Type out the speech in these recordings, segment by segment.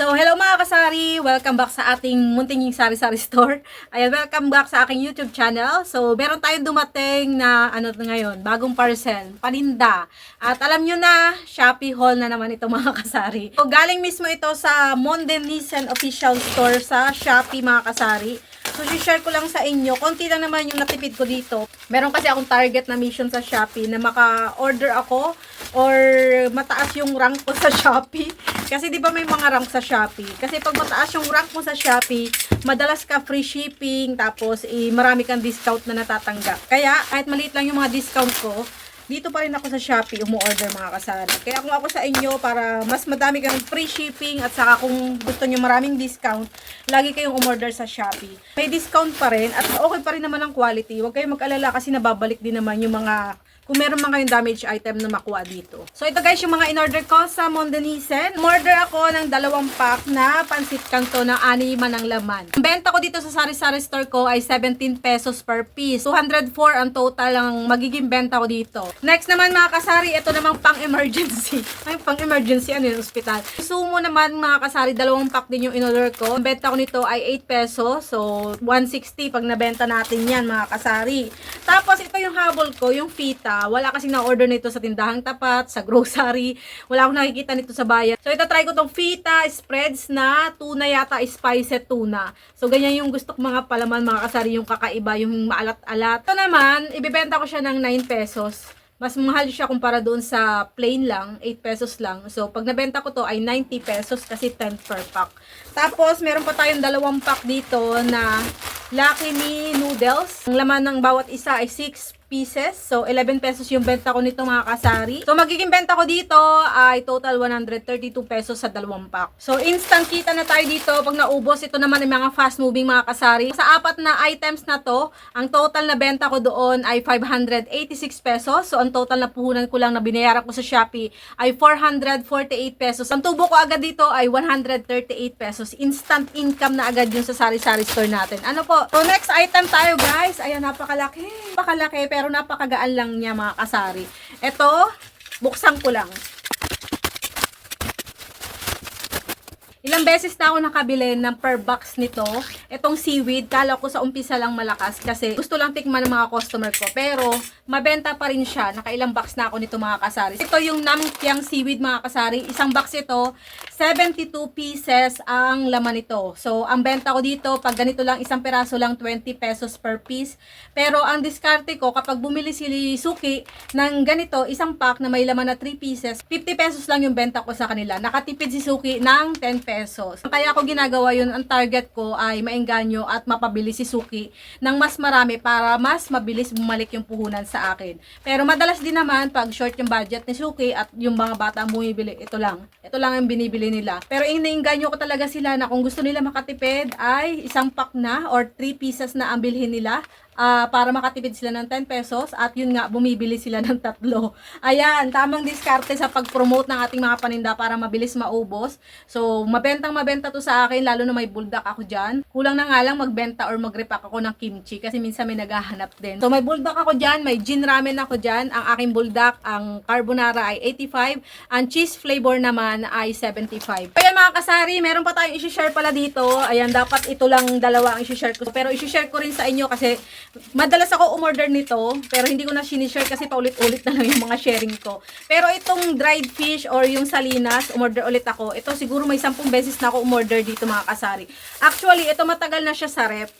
So, hello mga kasari! Welcome back sa ating munting sari-sari store. Ayan, welcome back sa aking YouTube channel. So, meron tayong dumating na, ano to ngayon, bagong parcel, paninda. At alam nyo na, Shopee haul na naman ito mga kasari. So, galing mismo ito sa Monde Nissan official store sa Shopee mga kasari. So, share ko lang sa inyo. Konti lang naman yung natipid ko dito. Meron kasi akong target na mission sa Shopee na maka-order ako or mataas yung rank ko sa Shopee. Kasi di ba may mga rank sa Shopee? Kasi pag mataas yung rank mo sa Shopee, madalas ka free shipping, tapos eh, marami kang discount na natatanggap. Kaya kahit maliit lang yung mga discount ko, dito pa rin ako sa Shopee umu-order mga kasari. Kaya kung ako sa inyo para mas madami kang free shipping at saka kung gusto nyo maraming discount, lagi kayong umorder sa Shopee. May discount pa rin at okay pa rin naman ang quality. Huwag kayong mag-alala kasi nababalik din naman yung mga kung meron man kayong damage item na makuha dito. So ito guys yung mga in-order ko sa Mondenisen. Umorder ako ng dalawang pack na pansit kanto na anima ng laman. Ang benta ko dito sa sari-sari store ko ay 17 pesos per piece. 204 ang total ang magiging benta ko dito. Next naman mga kasari, ito namang pang-emergency. Ay, pang-emergency, ano yung ospital. Sumo naman mga kasari, dalawang pack din yung in-order ko. Ang benta ko nito ay 8 pesos. So, 160 pag nabenta natin yan mga kasari. Tapos, ito yung habol ko, yung fita. Wala kasi na-order nito sa tindahang tapat, sa grocery. Wala akong nakikita nito sa bayan. So, ito try ko tong fita spreads na tuna yata, spiced tuna. So, ganyan yung gusto ko mga palaman mga kasari, yung kakaiba, yung maalat-alat. Ito naman, ibibenta ko siya ng 9 pesos mas mahal siya kumpara doon sa plain lang, 8 pesos lang. So, pag nabenta ko to ay 90 pesos kasi 10 per pack. Tapos, meron pa tayong dalawang pack dito na Lucky Me noodles. Ang laman ng bawat isa ay 6 pieces. So, 11 pesos yung benta ko nito mga kasari. So, magiging benta ko dito ay total 132 pesos sa dalawang pack. So, instant kita na tayo dito pag naubos. Ito naman ay mga fast moving mga kasari. Sa apat na items na to, ang total na benta ko doon ay 586 pesos. So, ang total na puhunan ko lang na binayaran ko sa Shopee ay 448 pesos. Ang tubo ko agad dito ay 138 pesos. Instant income na agad yun sa sari-sari store natin. Ano po? So, next item tayo guys. Ayan, napakalaki. Napakalaki pero napakagaan lang niya mga kasari. Ito, buksan ko lang. Ilang beses na ako nakabili ng per box nito. Itong seaweed, kala ko sa umpisa lang malakas kasi gusto lang tikman ng mga customer ko. Pero, mabenta pa rin siya. Nakailang box na ako nito mga kasari. Ito yung namkyang seaweed mga kasari. Isang box ito, 72 pieces ang laman nito. So, ang benta ko dito, pag ganito lang, isang peraso lang, 20 pesos per piece. Pero, ang diskarte ko, kapag bumili si Suki ng ganito, isang pack na may laman na 3 pieces, 50 pesos lang yung benta ko sa kanila. Nakatipid si Suki ng 10 pesos. Kaya ako ginagawa yun, ang target ko ay maengganyo at mapabili si Suki ng mas marami para mas mabilis bumalik yung puhunan sa akin. Pero madalas din naman, pag short yung budget ni Suki at yung mga bata ang bumibili, ito lang. Ito lang ang binibili nila. Pero iniinganyo ko talaga sila na kung gusto nila makatipid ay isang pack na or 3 pieces na ang bilhin nila ah, para makatipid sila ng 10 pesos at yun nga, bumibili sila ng tatlo. Ayan, tamang diskarte sa pag-promote ng ating mga paninda para mabilis maubos. So, mabentang mabenta to sa akin, lalo na may buldak ako dyan. Kulang na nga lang magbenta or mag-repack ako ng kimchi kasi minsan may naghahanap din. So, may buldak ako dyan, may gin ramen ako dyan. Ang aking buldak, ang carbonara ay 85, ang cheese flavor naman ay 75. Kaya mga kasari, meron pa tayong isi-share pala dito. Ayan, dapat ito lang dalawa ang isi-share ko. Pero isi-share ko rin sa inyo kasi madalas ako umorder nito, pero hindi ko na sinishare kasi paulit-ulit na lang yung mga sharing ko. Pero itong dried fish or yung salinas, umorder ulit ako. Ito siguro may 10 beses na ako umorder dito mga kasari. Actually, ito matagal na siya sa rep.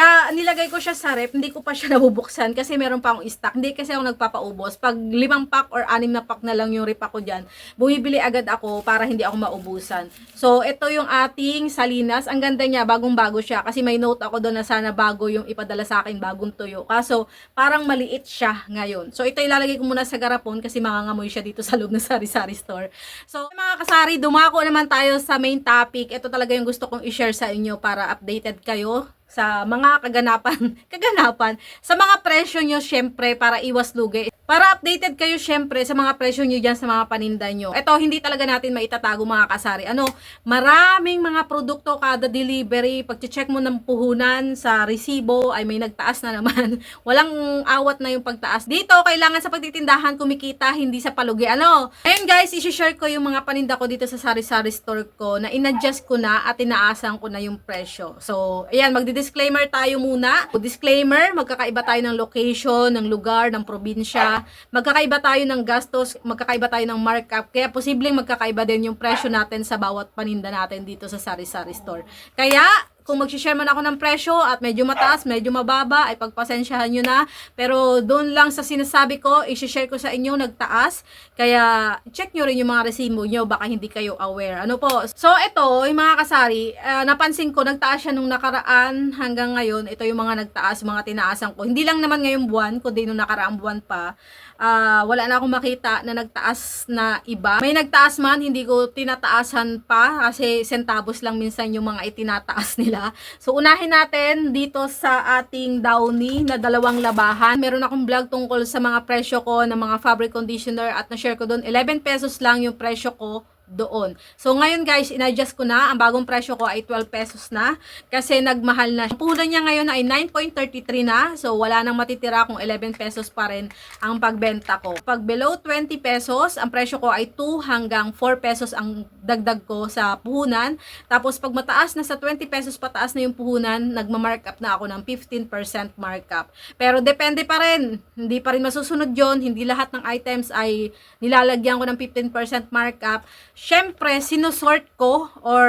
Ka, nilagay ko siya sa rep, hindi ko pa siya nabubuksan kasi meron pa akong stock. Hindi kasi ako nagpapaubos. Pag limang pack or anim na pack na lang yung rep ako dyan, bumibili agad ako para hindi ako maubusan. So, ito yung ating salinas. Ang ganda niya, bagong-bago siya. Kasi may note ako doon na sana bago yung ipadala sa akin, bagong tuyo. Kaso, parang maliit siya ngayon. So, ito ilalagay ko muna sa garapon kasi mangangamoy siya dito sa loob ng sari-sari store. So, mga kasari, dumako naman tayo sa main topic. Ito talaga yung gusto kong i-share sa inyo para updated kayo sa mga kaganapan, kaganapan, sa mga presyo nyo syempre para iwas lugi. Para updated kayo syempre sa mga presyo nyo dyan sa mga paninda nyo. Ito, hindi talaga natin maitatago mga kasari. Ano, maraming mga produkto kada delivery. Pag-check mo ng puhunan sa resibo, ay may nagtaas na naman. Walang awat na yung pagtaas. Dito, kailangan sa pagtitindahan kumikita, hindi sa palugi. Ano? Ayun guys, isi-share ko yung mga paninda ko dito sa sari-sari store ko na in-adjust ko na at inaasan ko na yung presyo. So, ayan, magdi-disclaimer tayo muna. Disclaimer, magkakaiba tayo ng location, ng lugar, ng probinsya. Magkakaiba tayo ng gastos, magkakaiba tayo ng markup. Kaya posibleng magkakaiba din yung presyo natin sa bawat paninda natin dito sa sari-sari store. Kaya, kung mag-share man ako ng presyo at medyo mataas, medyo mababa, ay pagpasensyahan nyo na. Pero doon lang sa sinasabi ko, i-share ko sa inyo, nagtaas. Kaya check nyo rin yung mga resibo nyo, baka hindi kayo aware. Ano po? So ito, yung mga kasari, ah, napansin ko, nagtaas siya nung nakaraan hanggang ngayon. Ito yung mga nagtaas, mga tinaasan ko. Hindi lang naman ngayong buwan, kundi nung nakaraang buwan pa. Ah, wala na akong makita na nagtaas na iba. May nagtaas man, hindi ko tinataasan pa kasi centavos lang minsan yung mga itinataas nila. So unahin natin dito sa ating Downy na dalawang labahan. Meron akong vlog tungkol sa mga presyo ko ng mga fabric conditioner at na-share ko doon 11 pesos lang yung presyo ko doon. So ngayon guys, in-adjust ko na. Ang bagong presyo ko ay 12 pesos na kasi nagmahal na. Ang puhunan niya ngayon ay 9.33 na. So wala nang matitira kung 11 pesos pa rin ang pagbenta ko. Pag below 20 pesos, ang presyo ko ay 2 hanggang 4 pesos ang dagdag ko sa puhunan. Tapos pag mataas na sa 20 pesos pataas na yung puhunan, nagma-markup na ako ng 15% markup. Pero depende pa rin. Hindi pa rin masusunod yon Hindi lahat ng items ay nilalagyan ko ng 15% markup. Syempre, sinusort ko or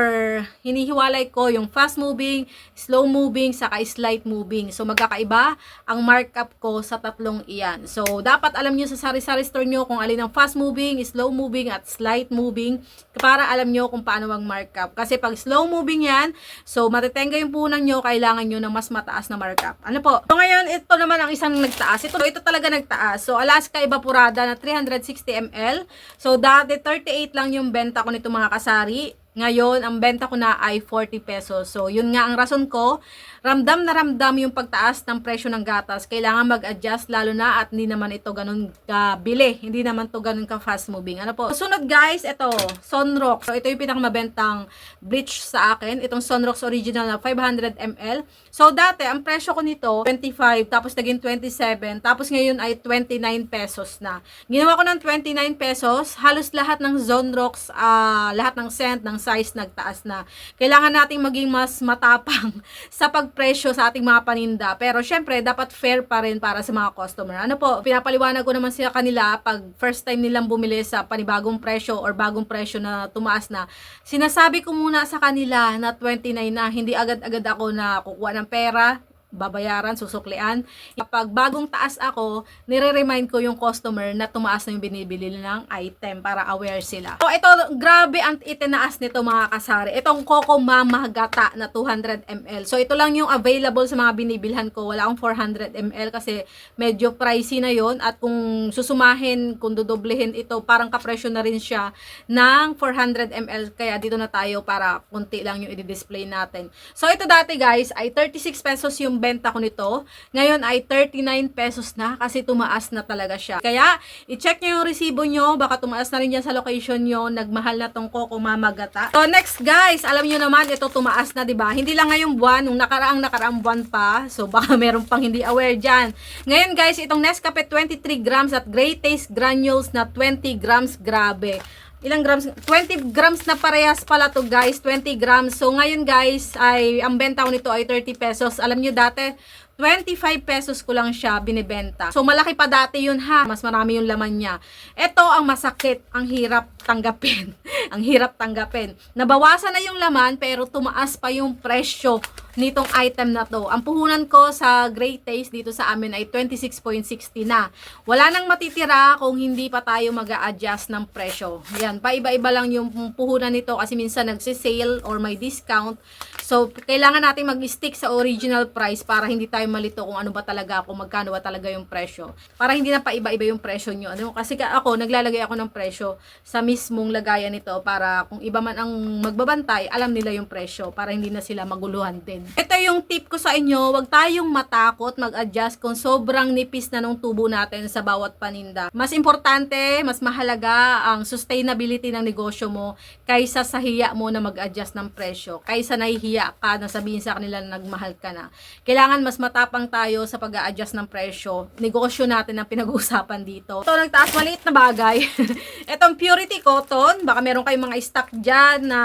hinihiwalay ko yung fast moving, slow moving, saka slight moving. So, magkakaiba ang markup ko sa tatlong iyan. So, dapat alam nyo sa sari-sari store nyo kung alin ang fast moving, slow moving, at slight moving para alam nyo kung paano mag markup. Kasi pag slow moving yan, so matitenga yung punan nyo, kailangan nyo ng mas mataas na markup. Ano po? So, ngayon, ito naman ang isang nagtaas. Ito, ito talaga nagtaas. So, Alaska Evaporada na 360 ml. So, dati 38 lang yung benta ko nito mga kasari. Ngayon, ang benta ko na ay 40 pesos. So, yun nga ang rason ko. Ramdam na ramdam yung pagtaas ng presyo ng gatas. Kailangan mag-adjust lalo na at hindi naman ito ganun kabili. Hindi naman to ganun ka fast moving. Ano po? Sunod guys, ito, Sunrox. So, ito yung pinakamabentang bleach sa akin. Itong Sunrox original na 500 ml. So, dati, ang presyo ko nito, 25, tapos naging 27, tapos ngayon ay 29 pesos na. Ginawa ko ng 29 pesos, halos lahat ng Zonrox, ah, lahat ng scent, ng size, nagtaas na. Kailangan nating maging mas matapang sa pagpresyo sa ating mga paninda. Pero, syempre, dapat fair pa rin para sa mga customer. Ano po, pinapaliwanag ko naman sila kanila pag first time nilang bumili sa panibagong presyo or bagong presyo na tumaas na. Sinasabi ko muna sa kanila na 29 na, hindi agad-agad ako na kukuha ng pera, babayaran, susuklian. Kapag bagong taas ako, nire-remind ko yung customer na tumaas na yung binibili ng item para aware sila. So, ito, grabe ang itinaas nito mga kasari. Itong Coco Mama Gata na 200 ml. So, ito lang yung available sa mga binibilhan ko. Wala akong 400 ml kasi medyo pricey na yon At kung susumahin, kung dudoblehin ito, parang kapresyo na rin siya ng 400 ml. Kaya dito na tayo para kunti lang yung i-display natin. So, ito dati guys, ay 36 pesos yung benta ko nito. Ngayon ay 39 pesos na kasi tumaas na talaga siya. Kaya, i-check nyo yung resibo nyo. Baka tumaas na rin yan sa location nyo. Nagmahal na tong Coco Mama Gata. So, next guys, alam nyo naman, ito tumaas na, ba Hindi lang ngayong buwan, nung nakaraang nakaraang buwan pa. So, baka meron pang hindi aware dyan. Ngayon guys, itong Nescafe 23 grams at Grey Taste Granules na 20 grams. Grabe ilang grams? 20 grams na parehas pala to guys. 20 grams. So ngayon guys, ay ang benta ko nito ay 30 pesos. Alam nyo dati, 25 pesos ko lang siya binibenta. So malaki pa dati yun ha. Mas marami yung laman niya. Ito ang masakit. Ang hirap tanggapin. ang hirap tanggapin. Nabawasan na yung laman pero tumaas pa yung presyo nitong item na to. Ang puhunan ko sa Great Taste dito sa amin ay 26.60 na. Wala nang matitira kung hindi pa tayo mag adjust ng presyo. Yan, paiba-iba lang yung puhunan nito kasi minsan nagsisale or may discount. So, kailangan natin mag-stick sa original price para hindi tayo malito kung ano ba talaga kung magkano ba talaga yung presyo. Para hindi na paiba-iba yung presyo nyo. Ano? Kasi ka ako, naglalagay ako ng presyo sa mismong lagayan nito para kung iba man ang magbabantay, alam nila yung presyo para hindi na sila maguluhan din. Natin. Ito yung tip ko sa inyo, wag tayong matakot mag-adjust kung sobrang nipis na nung tubo natin sa bawat paninda. Mas importante, mas mahalaga ang sustainability ng negosyo mo kaysa sa hiya mo na mag-adjust ng presyo. Kaysa nahihiya ka na sabihin sa kanila na nagmahal ka na. Kailangan mas matapang tayo sa pag-a-adjust ng presyo. Negosyo natin ang pinag-uusapan dito. Ito, nagtaas maliit na bagay. Itong Purity Cotton, baka meron kayong mga stock dyan na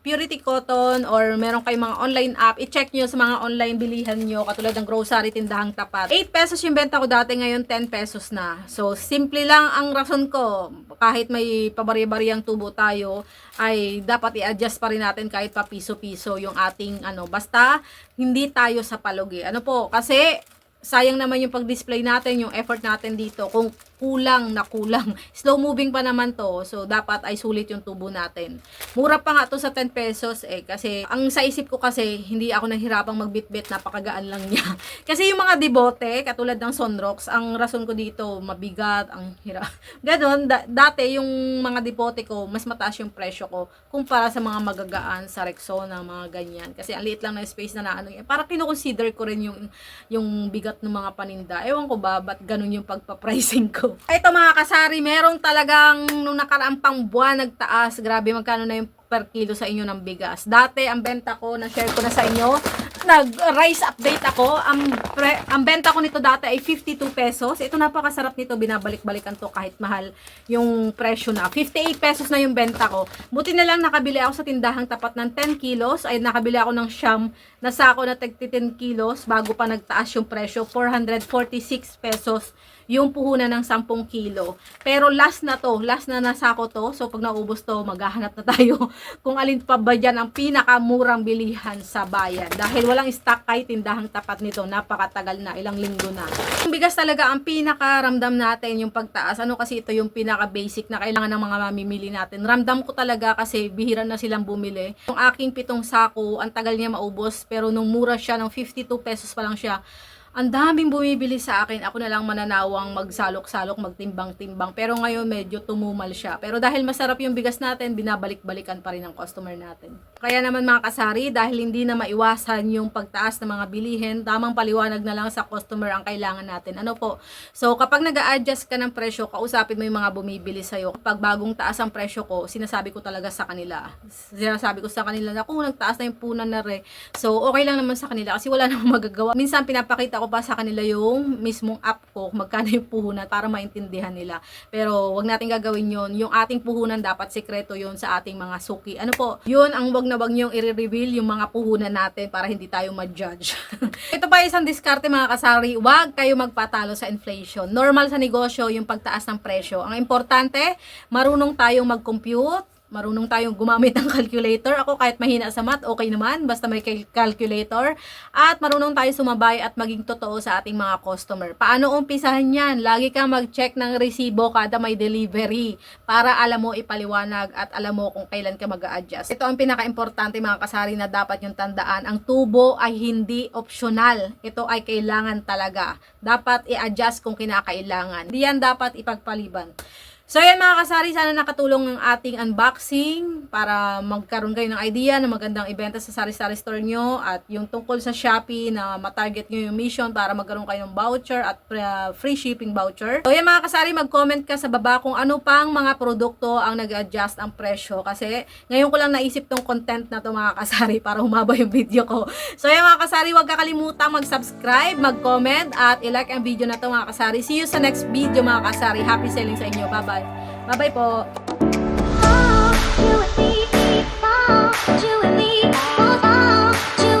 Purity Cotton or meron kayong mga online app, i-check nyo sa mga online bilihan nyo, katulad ng grocery, tindahang tapat. 8 pesos yung benta ko dati, ngayon 10 pesos na. So, simple lang ang rason ko. Kahit may pabari-bariyang tubo tayo, ay dapat i-adjust pa rin natin kahit pa piso-piso yung ating ano. Basta, hindi tayo sa palugi. Ano po? Kasi, sayang naman yung pag-display natin, yung effort natin dito. Kung kulang na kulang. Slow moving pa naman to. So, dapat ay sulit yung tubo natin. Mura pa nga to sa 10 pesos eh. Kasi, ang sa isip ko kasi, hindi ako nahirapang magbitbit. Napakagaan lang niya. kasi yung mga debote, katulad ng Sunrocks, ang rason ko dito, mabigat, ang hirap. Ganon, da- dati yung mga debote ko, mas mataas yung presyo ko kumpara sa mga magagaan sa Rexona, mga ganyan. Kasi ang liit lang ng space na naano yan. Para kinukonsider ko rin yung, yung bigat ng mga paninda. Ewan ko ba, ba't ganun yung pagpa-pricing ko. Ito mga kasari, merong talagang nung nakaraang pang buwan nagtaas. Grabe, magkano na yung per kilo sa inyo ng bigas. Dati, ang benta ko, na-share ko na sa inyo, nag-rice update ako. Ang, pre, ang benta ko nito dati ay 52 pesos. Ito napakasarap nito, binabalik-balikan to kahit mahal yung presyo na. 58 pesos na yung benta ko. Buti na lang nakabili ako sa tindahang tapat ng 10 kilos. Ay nakabili ako ng siyam na sako na tag 10 kilos bago pa nagtaas yung presyo. 446 pesos yung puhunan ng 10 kilo. Pero last na to, last na nasako to. So pag naubos to, maghahanap na tayo kung alin pa ba dyan ang pinakamurang bilihan sa bayan. Dahil walang stock kahit tindahang tapat nito, napakatagal na, ilang linggo na. Yung bigas talaga ang pinakaramdam natin yung pagtaas. Ano kasi ito yung pinaka-basic na kailangan ng mga mamimili natin. Ramdam ko talaga kasi bihira na silang bumili. Yung aking pitong sako, ang tagal niya maubos. Pero nung mura siya, ng 52 pesos pa lang siya, ang daming bumibili sa akin. Ako na lang mananawang magsalok-salok, magtimbang-timbang. Pero ngayon medyo tumumal siya. Pero dahil masarap yung bigas natin, binabalik-balikan pa rin ng customer natin. Kaya naman mga kasari, dahil hindi na maiwasan yung pagtaas ng mga bilihin, tamang paliwanag na lang sa customer ang kailangan natin. Ano po? So kapag nag adjust ka ng presyo, kausapin mo yung mga bumibili sa'yo. Kapag bagong taas ang presyo ko, sinasabi ko talaga sa kanila. Sinasabi ko sa kanila na kung nagtaas na yung punan na re, so okay lang naman sa kanila kasi wala namang magagawa. Minsan pinapakita ko pa sa kanila yung mismong app ko, magkano yung puhunan para maintindihan nila. Pero wag natin gagawin yon Yung ating puhunan dapat sekreto yon sa ating mga suki. Ano po? Yun ang wag na wag niyong i-reveal yung mga puhunan natin para hindi tayo ma-judge. Ito pa isang diskarte mga kasari, wag kayo magpatalo sa inflation. Normal sa negosyo yung pagtaas ng presyo. Ang importante, marunong tayong mag-compute, marunong tayong gumamit ng calculator. Ako kahit mahina sa math, okay naman, basta may cal- calculator. At marunong tayo sumabay at maging totoo sa ating mga customer. Paano umpisahan yan? Lagi kang mag-check ng resibo kada may delivery para alam mo ipaliwanag at alam mo kung kailan ka mag adjust Ito ang pinaka-importante mga kasari na dapat yung tandaan. Ang tubo ay hindi optional. Ito ay kailangan talaga. Dapat i-adjust kung kinakailangan. Hindi yan dapat ipagpaliban. So yan mga kasari, sana nakatulong ang ating unboxing para magkaroon kayo ng idea na magandang ibenta sa sari-sari store nyo at yung tungkol sa Shopee na matarget nyo yung mission para magkaroon kayo ng voucher at uh, free shipping voucher. So yan mga kasari, mag-comment ka sa baba kung ano pang mga produkto ang nag-adjust ang presyo kasi ngayon ko lang naisip tong content na to mga kasari para humaba yung video ko. So yan mga kasari, huwag kakalimutan mag-subscribe, mag-comment at i-like ang video na to mga kasari. See you sa next video mga kasari. Happy selling sa inyo. Bye-bye. Bye-bye po. You and me, oh, you and me, oh, oh, you